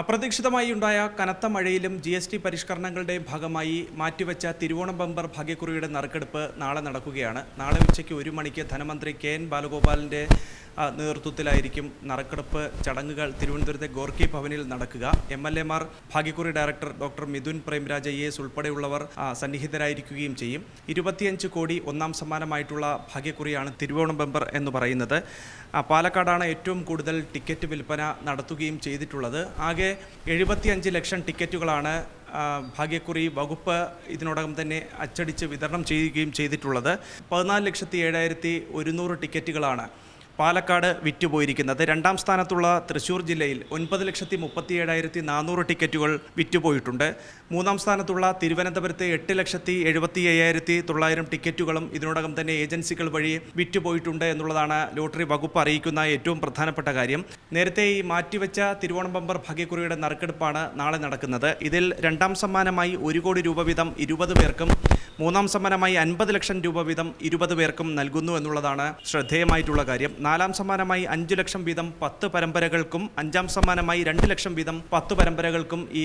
അപ്രതീക്ഷിതമായി ഉണ്ടായ കനത്ത മഴയിലും ജി എസ് ടി പരിഷ്കരണങ്ങളുടെയും ഭാഗമായി മാറ്റിവെച്ച തിരുവോണം ബമ്പർ ഭാഗ്യക്കുറിയുടെ നറുക്കെടുപ്പ് നാളെ നടക്കുകയാണ്. നാളെ ഉച്ചയ്ക്ക് ഒരു മണിക്ക് ധനമന്ത്രി കെ എൻ ബാലഗോപാലിന്റെ നേതൃത്വത്തിലായിരിക്കും നറുക്കെടുപ്പ് ചടങ്ങുകൾ തിരുവനന്തപുരത്തെ ഗോർക്കി ഭവനിൽ നടക്കുക. എം എൽ എമാർ ഭാഗ്യക്കുറി director doctor Mithun Premraj I S ഉൾപ്പെടെയുള്ളവർ സന്നിഹിതരായിരിക്കുകയും ചെയ്യും. ഇരുപത്തിയഞ്ച് കോടി ഒന്നാം സമ്മാനമായിട്ടുള്ള ഭാഗ്യക്കുറിയാണ് തിരുവോണം ബമ്പർ എന്ന് പറയുന്നത്. പാലക്കാടാണ് ഏറ്റവും കൂടുതൽ ടിക്കറ്റ് വിൽപ്പന നടത്തുകയും ചെയ്തിട്ടുള്ളത്. ആകെ എഴുപത്തിയഞ്ച് ലക്ഷം ടിക്കറ്റുകളാണ് ഭാഗ്യക്കുറി വകുപ്പ് ഇതിനോടകം തന്നെ അച്ചടിച്ച് വിതരണം ചെയ്യുകയും ചെയ്തിട്ടുള്ളത്. പതിനാല് ലക്ഷത്തി ഏഴായിരത്തി ഒരുന്നൂറ് ടിക്കറ്റുകളാണ്. പാലക്കാട് വിറ്റുപോയിരിക്കുന്നത്. രണ്ടാം സ്ഥാനത്തുള്ള തൃശ്ശൂർ ജില്ലയിൽ ഒൻപത് ലക്ഷത്തി മുപ്പത്തി ഏഴായിരത്തി നാനൂറ് ടിക്കറ്റുകൾ വിറ്റുപോയിട്ടുണ്ട്. മൂന്നാം സ്ഥാനത്തുള്ള തിരുവനന്തപുരത്തെ എട്ട് ലക്ഷത്തി എഴുപത്തി അയ്യായിരത്തി തൊള്ളായിരം ടിക്കറ്റുകളും ഇതിനോടകം തന്നെ ഏജൻസികൾ വഴി വിറ്റുപോയിട്ടുണ്ട് എന്നുള്ളതാണ് ലോട്ടറി വകുപ്പ് അറിയിക്കുന്ന ഏറ്റവും പ്രധാനപ്പെട്ട കാര്യം. നേരത്തെ ഈ മാറ്റിവെച്ച തിരുവോണം ബമ്പർ ഭാഗ്യക്കുറിയുടെ നറുക്കെടുപ്പാണ് നാളെ നടക്കുന്നത്. ഇതിൽ രണ്ടാം സമ്മാനമായി ഒരു കോടി രൂപ വീതം ഇരുപത് പേർക്കും മൂന്നാം സമ്മാനമായി അൻപത് ലക്ഷം രൂപ വീതം ഇരുപത് പേർക്കും നൽകുന്നു എന്നുള്ളതാണ് ശ്രദ്ധേയമായിട്ടുള്ള കാര്യം. നാലാം സമ്മാനമായി അഞ്ചു ലക്ഷം വീതം പത്ത് പരമ്പരകൾക്കും അഞ്ചാം സമ്മാനമായി രണ്ട് ലക്ഷം വീതം പത്ത് പരമ്പരകൾക്കും ഈ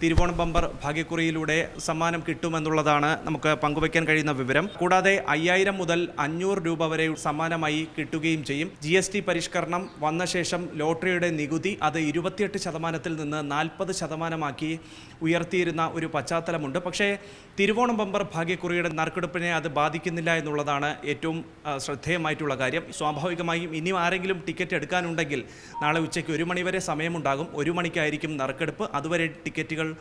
തിരുവോണം ബമ്പർ ഭാഗ്യക്കുറിയിലൂടെ സമ്മാനം കിട്ടുമെന്നുള്ളതാണ് നമുക്ക് പങ്കുവയ്ക്കാൻ കഴിയുന്ന വിവരം. കൂടാതെ അയ്യായിരം മുതൽ അഞ്ഞൂറ് രൂപ വരെ സമ്മാനമായി കിട്ടുകയും ചെയ്യും. ജി എസ് ടി പരിഷ്കരണം വന്ന ശേഷം ലോട്ടറിയുടെ നികുതി അത് ഇരുപത്തിയെട്ട് ശതമാനത്തിൽ നിന്ന് നാൽപ്പത് ശതമാനമാക്കി ഉയർത്തിയിരുന്ന ഒരു പശ്ചാത്തലമുണ്ട്. പക്ഷേ തിരുവോണം ബമ്പർ ഭാഗ്യക്കുറിയുടെ നറുക്കെടുപ്പിനെ അത് ബാധിക്കുന്നില്ല എന്നുള്ളതാണ് ഏറ്റവും ശ്രദ്ധേയമായിട്ടുള്ള കാര്യം. സ്വാഭാവികമായും ഇനിയും ആരെങ്കിലും ടിക്കറ്റ് എടുക്കാനുണ്ടെങ്കിൽ നാളെ ഉച്ചയ്ക്ക് ഒരു മണിവരെ സമയമുണ്ടാകും. ഒരു മണിക്കായിരിക്കും നറുക്കെടുപ്പ്. അതുവരെ ടിക്കറ്റുകൾ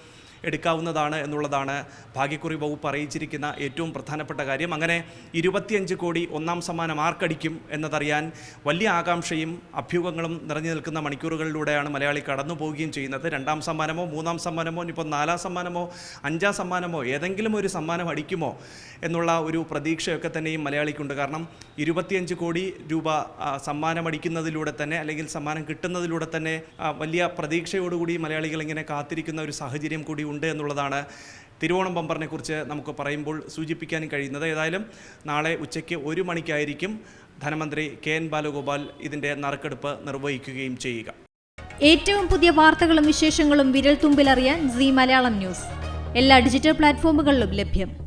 എടുക്കാവുന്നതാണ് എന്നുള്ളതാണ് ഭാഗ്യക്കുറി വകുപ്പ് അറിയിച്ചിരിക്കുന്ന ഏറ്റവും പ്രധാനപ്പെട്ട കാര്യം. അങ്ങനെ ഇരുപത്തിയഞ്ച് കോടി ഒന്നാം സമ്മാനം ആർക്കടിക്കും എന്നതറിയാൻ വലിയ ആകാംക്ഷയും അഭ്യൂഹങ്ങളും നിറഞ്ഞു നിൽക്കുന്ന മണിക്കൂറുകളിലൂടെയാണ് മലയാളി കടന്നു പോവുകയും ചെയ്യുന്നത്. രണ്ടാം സമ്മാനമോ മൂന്നാം സമ്മാനമോ ഇനിയിപ്പോൾ നാലാം സമ്മാനമോ അഞ്ചാം സമ്മാനമോ ഏതെങ്കിലും ഒരു സമ്മാനം അടിക്കുമോ എന്നുള്ള ഒരു പ്രതീക്ഷയൊക്കെ തന്നെയും മലയാളിക്കുണ്ട്. കാരണം ഇരുപത്തിയഞ്ച് കോടി രൂപ സമ്മാനം അടിക്കുന്നതിലൂടെ തന്നെ അല്ലെങ്കിൽ സമ്മാനം കിട്ടുന്നതിലൂടെ തന്നെ വലിയ പ്രതീക്ഷയോടുകൂടി മലയാളികൾ ഇങ്ങനെ കാത്തിരിക്കുന്ന ഒരു സാഹചര്യം കൂടി ഉണ്ട് എന്നുള്ളതാണ് തിരുവോണം ബമ്പറിനെ കുറിച്ച് നമുക്ക് പറയുമ്പോൾ സൂചിപ്പിക്കാൻ കഴിയുന്നത്. ഏതായാലും നാളെ ഉച്ചയ്ക്ക് ഒരു മണിക്കായിരിക്കും ധനമന്ത്രി കെ എൻ ബാലഗോപാൽ ഇതിന്റെ നറുക്കെടുപ്പ് നിർവഹിക്കുകയും ചെയ്യുക. ഏറ്റവും പുതിയ വാർത്തകളും വിശേഷങ്ങളും വിരൽ തുമ്പിലറിയാൻ സി മലയാളം ന്യൂസ്. എല്ലാ ഡിജിറ്റൽ പ്ലാറ്റ്ഫോമുകളിലും ലഭ്യം.